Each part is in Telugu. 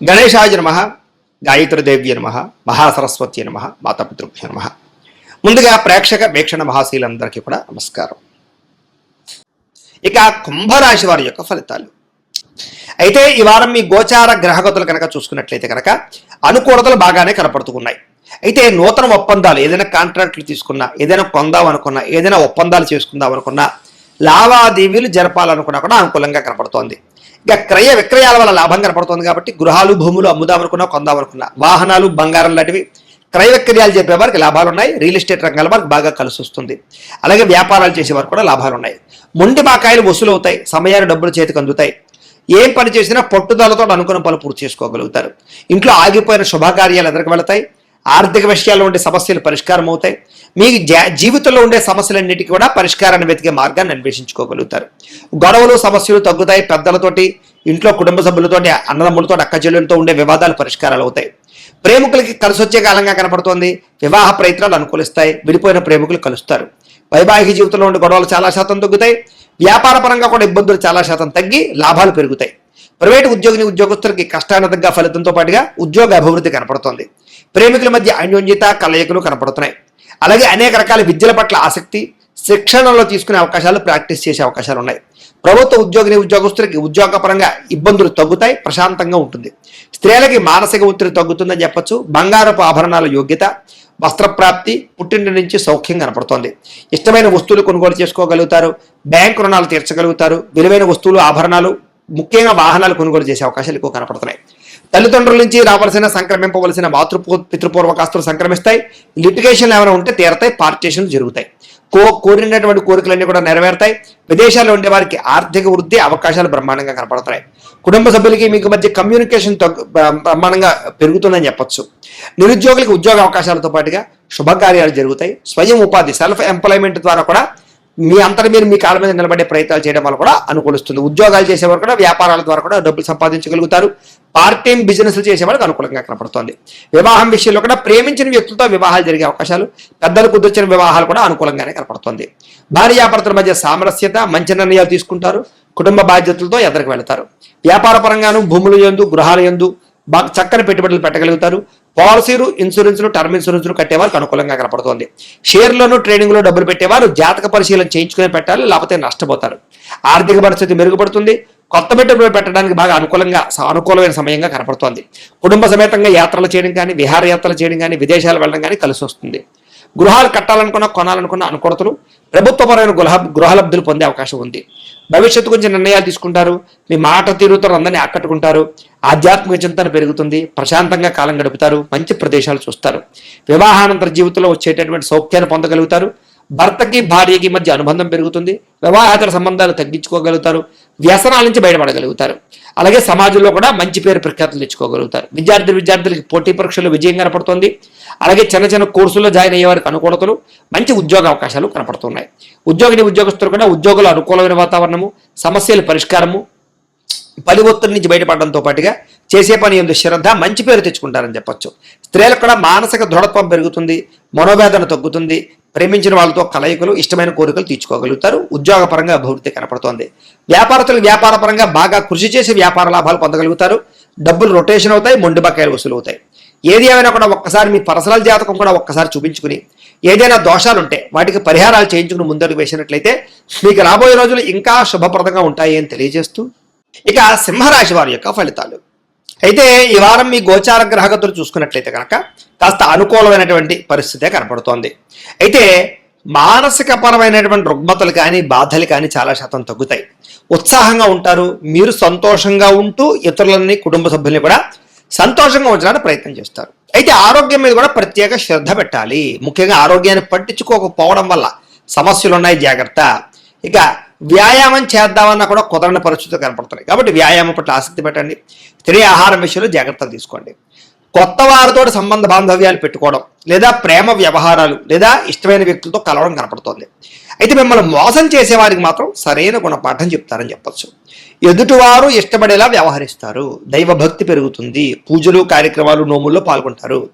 గణేశాయ నమ గాయత్రీదేవ్య నమ మహాసరస్వతి నమ మాతాపితృభ్య నమ. ముందుగా ప్రేక్షక వీక్షణ మహాశీలందరికీ కూడా నమస్కారం. ఇక కుంభరాశి వారి యొక్క ఫలితాలు. అయితే ఈ వారం మీ గోచార గ్రహగతులు కనుక చూసుకున్నట్లయితే కనుక అనుకూలతలు బాగానే కనపడుతున్నాయి. అయితే నూతన ఒప్పందాలు ఏదైనా కాంట్రాక్ట్లు తీసుకున్నా ఏదైనా కొందాం అనుకున్నా ఏదైనా ఒప్పందాలు చేసుకుందాం అనుకున్నా లావాదేవీలు జరపాలనుకున్నా కూడా అనుకూలంగా కనపడుతోంది. ఇక క్రయ విక్రయాల వల్ల లాభం కనపడుతుంది కాబట్టి గృహాలు భూములు అమ్ముదామనుకున్నా కొందామనుకున్నా వాహనాలు బంగారం లాంటివి క్రయ విక్రయాలు చెప్పే వారికి లాభాలు ఉన్నాయి రియల్ ఎస్టేట్ రంగాల వారికి బాగా కలిసి వస్తుంది. అలాగే వ్యాపారాలు చేసే వారికి కూడా లాభాలు ఉన్నాయి మొండి బాకాయలు వసూలు అవుతాయి సమయాన్ని డబ్బులు చేతికి అందుతాయి. ఏం పని చేసినా పట్టుదలతో అనుకున్న పనులు పూర్తి చేసుకోగలుగుతారు. ఇంట్లో ఆగిపోయిన శుభకార్యాలు ఎదురుకు వెళతాయి. ఆర్థిక విషయాల్లో ఉండే సమస్యలు పరిష్కారం అవుతాయి. మీ జా- జీవితంలో ఉండే సమస్యలన్నిటికీ కూడా పరిష్కారాన్ని వెతికే మార్గాన్ని అన్వేషించుకోగలుగుతారు. గొడవలు సమస్యలు తగ్గుతాయి పెద్దలతోటి ఇంట్లో కుటుంబ సభ్యులతోటి అన్నదమ్ములతో అక్క చెల్లెలతో ఉండే వివాదాలు పరిష్కారాలు అవుతాయి. ప్రేమికులకి కలిసి వచ్చే కాలంగా కనపడుతోంది. వివాహ ప్రయత్నాలు అనుకూలిస్తాయి. విడిపోయిన ప్రేమికులు కలుస్తారు. వైవాహిక జీవితంలో ఉండే గొడవలు చాలా శాతం తగ్గుతాయి. వ్యాపారపరంగా కూడా ఇబ్బందులు చాలా శాతం తగ్గి లాభాలు పెరుగుతాయి. ప్రైవేటు ఉద్యోగిని ఉద్యోగస్తులకి కష్టానుతంగా తగ్గ ఫలితంతో పాటుగా ఉద్యోగ అభివృద్ధి కనపడుతోంది. ప్రేమికుల మధ్య అన్యోన్యత కలయికలు కనపడుతున్నాయి. అలాగే అనేక రకాల విద్యల పట్ల ఆసక్తి శిక్షణలో తీసుకునే అవకాశాలు ప్రాక్టీస్ చేసే అవకాశాలు ఉన్నాయి. ప్రభుత్వ ఉద్యోగిని ఉద్యోగస్తులకి ఉద్యోగపరంగా ఇబ్బందులు తగ్గుతాయి ప్రశాంతంగా ఉంటుంది. స్త్రీలకి మానసిక ఒత్తిడి తగ్గుతుందని చెప్పొచ్చు. బంగారపు ఆభరణాల యోగ్యత వస్త్రప్రాప్తి పుట్టింటి నుంచి సౌఖ్యం కనపడుతోంది. ఇష్టమైన వస్తువులు కొనుగోలు చేసుకోగలుగుతారు బ్యాంకు రుణాలు తీర్చగలుగుతారు. విలువైన వస్తువులు ఆభరణాలు ముఖ్యంగా వాహనాలు కొనుగోలు చేసే అవకాశాలు ఎక్కువ కనపడుతున్నాయి. తల్లిదండ్రుల నుంచి రావాల్సిన సంక్రమింపవలసిన మాతృ పితృపూర్వకాస్తులు సంక్రమిస్తాయి. లిటిగేషన్లు ఏమైనా ఉంటే తీరతాయి పార్టీషన్లు జరుగుతాయి. కో కోరినటువంటి కోరికలన్నీ కూడా నెరవేరుతాయి. విదేశాల్లో ఉండే వారికి ఆర్థిక వృద్ధి అవకాశాలు బ్రహ్మాండంగా కనపడతాయి. కుటుంబ సభ్యులకి మీకు మధ్య కమ్యూనికేషన్ తగ్గు- బ్రహ్మాండంగా పెరుగుతుందని చెప్పొచ్చు. నిరుద్యోగులకు ఉద్యోగ అవకాశాలతో పాటుగా శుభకార్యాలు జరుగుతాయి. స్వయం ఉపాధి సెల్ఫ్ ఎంప్లాయ్మెంట్ ద్వారా కూడా మీ అంతటి మీరు మీ కాళ్ళ మీద నిలబడే ప్రయత్నాలు చేయడం వల్ల కూడా అనుకూలిస్తుంది. ఉద్యోగాలు చేసేవారు కూడా వ్యాపారాల ద్వారా కూడా డబ్బులు సంపాదించగలుగుతారు. పార్ట్ టైం చేసే చేసేవాళ్ళకి అనుకూలంగా కనపడుతోంది. వివాహం విషయంలో కూడా ప్రేమించిన వ్యక్తులతో వివాహాలు జరిగే అవకాశాలు పెద్దలు కుదిర్చిన వివాహాలు కూడా అనుకూలంగానే కనపడుతోంది. భార్యాభర్తల మధ్య సామరస్యత మంచి నిర్ణయాలు తీసుకుంటారు కుటుంబ బాధ్యతలతో ఎదరికి వెళతారు. వ్యాపార పరంగాను భూములు ఎందు గృహాల ఎందు బాగా చక్కని పెట్టుబడులు పెట్టగలుగుతారు. పాలసీలు ఇన్సూరెన్స్లు టర్మ్ ఇన్సూరెన్స్లు కట్టేవారికి అనుకూలంగా కనపడుతోంది. షేర్లోను ట్రేడింగ్లో డబ్బులు పెట్టేవారు జాతక పరిశీలన చేయించుకునే పెట్టాలి లేకపోతే నష్టపోతారు. ఆర్థిక పరిస్థితి మెరుగుపడుతుంది కొత్త పెట్టుబడి పెట్టడానికి బాగా అనుకూలంగా అనుకూలమైన సమయంగా కనపడుతోంది. కుటుంబ సమేతంగా యాత్రలు చేయడం కానీ విహారయాత్రలు చేయడం కానీ విదేశాలు వెళ్ళడం కానీ కలిసి వస్తుంది. గృహాలు కట్టాలనుకున్న కొనాలనుకున్న అనుకూలతలు ప్రభుత్వపరమైన గృహ గృహలబ్ధులు పొందే అవకాశం ఉంది. భవిష్యత్తు గురించి నిర్ణయాలు తీసుకుంటారు. మీ మాట తీరుతో అందరినీ ఆకట్టుకుంటారు. ఆధ్యాత్మిక చింతన పెరుగుతుంది. ప్రశాంతంగా కాలం గడుపుతారు. మంచి ప్రదేశాలు చూస్తారు. వివాహానంతర జీవితంలో వచ్చేటటువంటి సౌఖ్యాన్ని పొందగలుగుతారు. భర్తకి భార్యకి మధ్య అనుబంధం పెరుగుతుంది. వివాహేతర సంబంధాలు తగ్గించుకోగలుగుతారు. వ్యసనాల నుంచి బయటపడగలుగుతారు. అలాగే సమాజంలో కూడా మంచి పేరు ప్రఖ్యాతులు తెచ్చుకోగలుగుతారు. విద్యార్థులు విద్యార్థులకి పోటీ పరీక్షలు విజయం కనపడుతుంది. అలాగే చిన్న చిన్న కోర్సుల్లో జాయిన్ అయ్యే వారికి అనుకూలతలు మంచి ఉద్యోగ అవకాశాలు కనపడుతున్నాయి. ఉద్యోగిని ఉద్యోగస్తులు కూడా ఉద్యోగులు అనుకూలమైన వాతావరణము సమస్యల పరిష్కారము పని ఒత్తిడి నుంచి బయటపడడంతో పాటుగా చేసే పని ఎందు శ్రద్ధ మంచి పేరు తెచ్చుకుంటారని చెప్పొచ్చు. స్త్రీలకు కూడా మానసిక దృఢత్వం పెరుగుతుంది మనోవేదన తగ్గుతుంది ప్రేమించిన వాళ్ళతో కలయికలు ఇష్టమైన కోరికలు తీర్చుకోగలుగుతారు. ఉద్యోగపరంగా అభివృద్ధి కనపడుతోంది. వ్యాపారస్తులు వ్యాపార పరంగా బాగా కృషి చేసి వ్యాపార లాభాలు పొందగలుగుతారు. డబ్బులు రొటేషన్ అవుతాయి మొండి బకాయిలు వసూలు అవుతాయి ఏది ఏమైనా కూడా ఒక్కసారి మీ పర్సనల్ జాతకం కూడా ఒక్కసారి చూపించుకుని ఏదైనా దోషాలు ఉంటే వాటికి పరిహారాలు చేయించుకుని ముందడుగు వేసినట్లయితే మీకు రాబోయే రోజులు ఇంకా శుభప్రదంగా ఉంటాయి అని తెలియజేస్తూ ఇక సింహరాశి వారి యొక్క ఫలితాలు. అయితే ఈ వారం మీ గోచార గ్రహగతులు చూసుకున్నట్లయితే కనుక కాస్త అనుకూలమైనటువంటి పరిస్థితే కనపడుతోంది. అయితే మానసిక పరమైనటువంటి రుగ్మతలు కానీ బాధలు కానీ చాలా శాతం తగ్గుతాయి. ఉత్సాహంగా ఉంటారు మీరు సంతోషంగా ఉంటూ ఇతరులని కుటుంబ సభ్యుల్ని కూడా సంతోషంగా ఉంచడానికి ప్రయత్నం చేస్తారు. అయితే ఆరోగ్యం మీద కూడా ప్రత్యేక శ్రద్ధ పెట్టాలి. ముఖ్యంగా ఆరోగ్యాన్ని పట్టించుకోకపోవడం వల్ల సమస్యలు ఉన్నాయి జాగ్రత్త. ఇక వ్యాయామం చేద్దామన్నా కూడా కుదరని పరిస్థితులు కనపడుతున్నాయి. కాబట్టి వ్యాయామం పట్ల ఆసక్తి పెట్టండి. స్త్రీ ఆహారం విషయంలో జాగ్రత్తలు తీసుకోండి. కొత్త వారితో సంబంధ బాంధవ్యాలు పెట్టుకోవడం లేదా ప్రేమ వ్యవహారాలు లేదా ఇష్టమైన వ్యక్తులతో కలవడం కనపడుతోంది. అయితే మిమ్మల్ని మోసం చేసేవారికి మాత్రం సరైన గుణపాఠం చెప్తారని చెప్పొచ్చు. ఎదుటివారు ఇష్టపడేలా వ్యవహరిస్తారు. దైవభక్తి పెరుగుతుంది. పూజలు కార్యక్రమాలు నోముల్లో పాల్గొంటారు.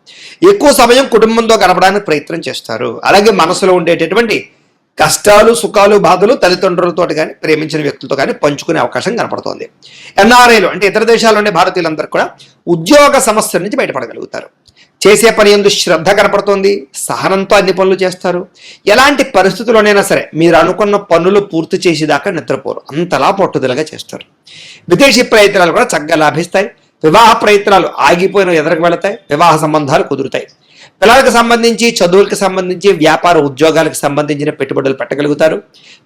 ఎక్కువ సమయం కుటుంబంతో గడపడానికి ప్రయత్నం చేస్తారు. అలాగే మనసులో ఉండేటటువంటి కష్టాలు సుఖాలు బాధలు తల్లిదండ్రులతో కానీ ప్రేమించిన వ్యక్తులతో కానీ పంచుకునే అవకాశం కనపడుతోంది. ఎన్ఆర్ఐలు అంటే ఇతర దేశాల్లో ఉండే భారతీయులందరూ కూడా ఉద్యోగ సమస్యల నుంచి బయటపడగలుగుతారు. చేసే పని ఎందు శ్రద్ధ కనపడుతోంది సహనంతో అన్ని పనులు చేస్తారు. ఎలాంటి పరిస్థితుల్లోనైనా సరే మీరు అనుకున్న పనులు పూర్తి చేసేదాకా నిద్రపోరు అంతలా పట్టుదలగా చేస్తారు. విదేశీ ప్రయత్నాలు కూడా చక్కగా లాభిస్తాయి వివాహ ప్రయత్నాలు ఆగిపోయిన ఎదురకు వెళతాయి వివాహ సంబంధాలు కుదురుతాయి. పిల్లలకు సంబంధించి చదువులకు సంబంధించి వ్యాపార ఉద్యోగాలకు సంబంధించిన పెట్టుబడులు పెట్టగలుగుతారు.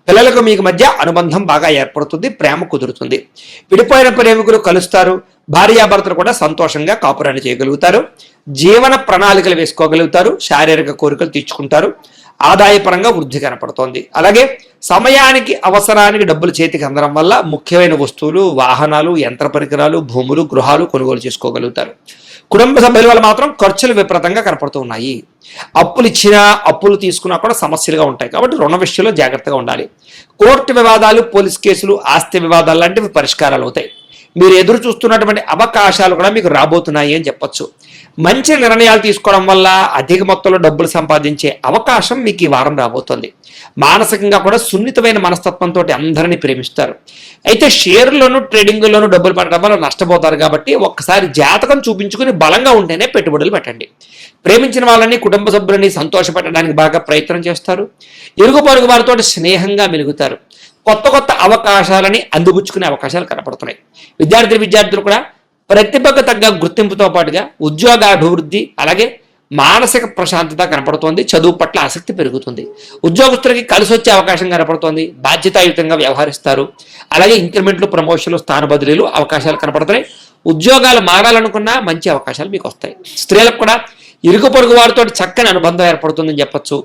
పిల్లలకు మీకు మధ్య అనుబంధం బాగా ఏర్పడుతుంది ప్రేమ కుదురుతుంది. విడిపోయిన ప్రేమికులు కలుస్తారు భార్యాభర్తలు కూడా సంతోషంగా కాపురాన్ని చేయగలుగుతారు. జీవన ప్రణాళికలు వేసుకోగలుగుతారు శారీరక కోరికలు తీర్చుకుంటారు. ఆదాయపరంగా వృద్ధి కనపడుతోంది. అలాగే సమయానికి అవసరానికి డబ్బులు చేతికి అందడం వల్ల ముఖ్యమైన వస్తువులు వాహనాలు యంత్ర పరికరాలు భూములు గృహాలు కొనుగోలు చేసుకోగలుగుతారు. కుటుంబ సభ్యుల వల్ల మాత్రం ఖర్చులు విపరీతంగా కనపడుతూ ఉన్నాయి. అప్పులు ఇచ్చినా అప్పులు తీసుకున్నా కూడా సమస్యలుగా ఉంటాయి. కాబట్టి రుణ విషయంలో జాగ్రత్తగా ఉండాలి. కోర్టు వివాదాలు పోలీస్ కేసులు ఆస్తి వివాదాలు లాంటివి పరిష్కారాలు అవుతాయి. మీరు ఎదురు చూస్తున్నటువంటి అవకాశాలు కూడా మీకు రాబోతున్నాయి అని చెప్పొచ్చు. మంచి నిర్ణయాలు తీసుకోవడం వల్ల అధిక మొత్తంలో డబ్బులు సంపాదించే అవకాశం మీకు ఈ వారం రాబోతుంది. మానసికంగా కూడా సున్నితమైన మనస్తత్వంతో అందరినీ ప్రేమిస్తారు. అయితే షేర్లోను ట్రేడింగ్లోను డబ్బులు పెట్టడం వల్ల నష్టపోతారు కాబట్టి ఒక్కసారి జాతకం చూపించుకుని బలంగా ఉంటేనే పెట్టుబడులు పెట్టండి. ప్రేమించిన వాళ్ళని కుటుంబ సభ్యులని సంతోషపెట్టడానికి బాగా ప్రయత్నం చేస్తారు. ఇరుగు పొరుగు వారితో స్నేహంగా మెలుగుతారు. కొత్త కొత్త అవకాశాలని అందిపుచ్చుకునే అవకాశాలు కనపడుతున్నాయి. విద్యార్థి విద్యార్థులు కూడా ప్రతిభకు తగ్గ గుర్తింపుతో పాటుగా ఉద్యోగాభివృద్ధి అలాగే మానసిక ప్రశాంతత కనపడుతోంది. చదువు పట్ల ఆసక్తి పెరుగుతుంది. ఉద్యోగస్తులకి కలిసి వచ్చే అవకాశం కనపడుతోంది. బాధ్యతాయుతంగా వ్యవహరిస్తారు. అలాగే ఇంక్రిమెంట్లు ప్రమోషన్లు స్థాన బదిలీలు అవకాశాలు కనపడుతున్నాయి. ఉద్యోగాలు మారాలనుకున్నా మంచి అవకాశాలు మీకు వస్తాయి. స్త్రీలకు కూడా ఇరుగు పొరుగు వారితో చక్కని అనుబంధం ఏర్పడుతుందని చెప్పొచ్చు.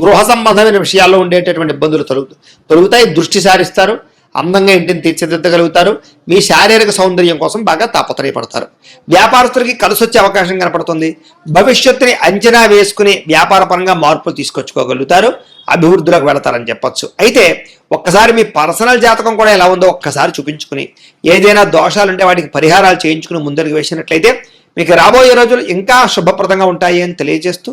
గృహ సంబంధమైన విషయాల్లో ఉండేటటువంటి ఇబ్బందులు తొలుగు తొలుగుతాయి. దృష్టి సారిస్తారు. అందంగా ఇంటిని తీర్చిదిద్దగలుగుతారు. మీ శారీరక సౌందర్యం కోసం బాగా తాపత్రయపడతారు. వ్యాపారస్తులకి కలిసి వచ్చే అవకాశం కనపడుతుంది. భవిష్యత్తుని అంచనా వేసుకుని వ్యాపార పరంగా మార్పులు తీసుకొచ్చుకోగలుగుతారు. అభివృద్ధిలోకి వెళతారని చెప్పొచ్చు. అయితే ఒక్కసారి మీ పర్సనల్ జాతకం కూడా ఎలా ఉందో ఒక్కసారి చూపించుకుని ఏదైనా దోషాలుంటే వాటికి పరిహారాలు చేయించుకుని ముందరికి వేసినట్లయితే మీకు రాబోయే రోజులు ఇంకా శుభప్రదంగా ఉంటాయి అని తెలియజేస్తూ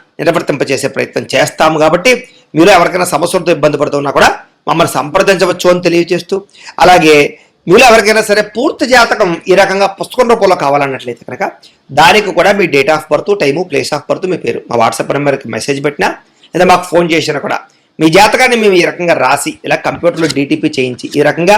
నిర్వర్తింపజేసే ప్రయత్నం చేస్తాము కాబట్టి మీరు ఎవరికైనా సమస్యలతో ఇబ్బంది పడుతున్నా కూడా మమ్మల్ని సంప్రదించవచ్చు అని తెలియజేస్తూ అలాగే మీరు ఎవరికైనా సరే పూర్తి జాతకం ఈ రకంగా పుస్తకం రూపంలో కావాలన్నట్లయితే కనుక దానికి కూడా మీ date of birth time place of birth మీ పేరు మా వాట్సాప్ నెంబర్కి మెసేజ్ పెట్టినా లేదా మాకు ఫోన్ చేసినా కూడా మీ జాతకాన్ని మేము ఈ రకంగా రాసి ఇలా కంప్యూటర్లో డీటీపీ చేయించి ఈ రకంగా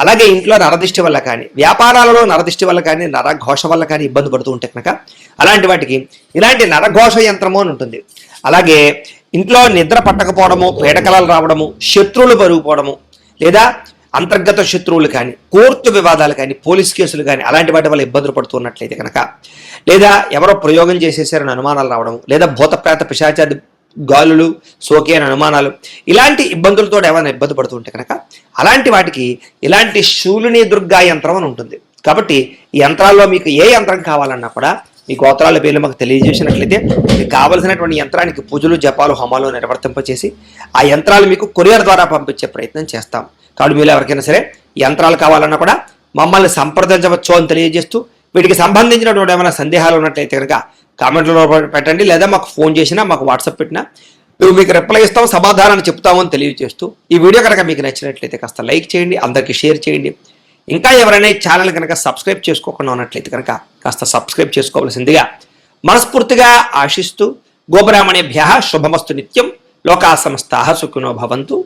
అలాగే ఇంట్లో నరదిష్టి వల్ల కానీ వ్యాపారాలలో నరదిష్టి వల్ల కానీ నరఘోష వల్ల కానీ ఇబ్బంది పడుతూ ఉంటే కనుక అలాంటి వాటికి ఇలాంటి నరఘోష యంత్రము అని ఉంటుంది. అలాగే ఇంట్లో నిద్ర పట్టకపోవడము పీడకలలు రావడము శత్రువులు పరుగుపోవడము లేదా అంతర్గత శత్రువులు కానీ కోర్టు వివాదాలు కానీ పోలీస్ కేసులు కానీ అలాంటి వాటి వల్ల ఇబ్బందులు పడుతున్నట్లయితే కనుక లేదా ఎవరో ప్రయోగం చేసేసారని అనుమానాలు రావడం లేదా భూతప్రేత పిశాచాది గాలులు సోకే అని అనుమానాలు ఇలాంటి ఇబ్బందులతో ఏమైనా ఇబ్బంది పడుతుంటే కనుక అలాంటి వాటికి ఇలాంటి శూలిని దుర్గా యంత్రం అని ఉంటుంది. కాబట్టి ఈ యంత్రాల్లో మీకు ఏ యంత్రం కావాలన్నా కూడా మీ గోత్రాల పేర్లు మాకు తెలియజేసినట్లయితే మీకు కావలసినటువంటి యంత్రానికి పూజలు జపాలు హోమాలు నిర్వర్తింపచేసి ఆ యంత్రాలు మీకు కొరియర్ ద్వారా పంపించే ప్రయత్నం చేస్తాం. కాబట్టి మీరు ఎవరికైనా సరే యంత్రాలు కావాలన్నా కూడా మమ్మల్ని సంప్రదించవచ్చు అని తెలియజేస్తూ వీటికి సంబంధించినటువంటి ఏమైనా సందేహాలు ఉన్నట్లయితే కనుక కామెంట్లో పెట్టండి. లేదా మాకు ఫోన్ చేసినా మాకు వాట్సాప్ పెట్టినా మేము మీకు రిప్లై ఇస్తాం సమాధానాన్ని చెప్తామని తెలియజేస్తూ ఈ వీడియో కనుక మీకు నచ్చినట్లయితే కాస్త లైక్ చేయండి అందరికీ షేర్ చేయండి. ఇంకా ఎవరైనా ఛానల్ కనుక సబ్స్క్రైబ్ చేసుకోకుండా ఉన్నట్లయితే కనుక కాస్త సబ్స్క్రైబ్ చేసుకోవాల్సిందిగా మనస్ఫూర్తిగా ఆశిస్తూ గోబ్రాహ్మణేభ్య శుభమస్తు నిత్యం. లోకా సంస్థ సుఖినో భవంతు.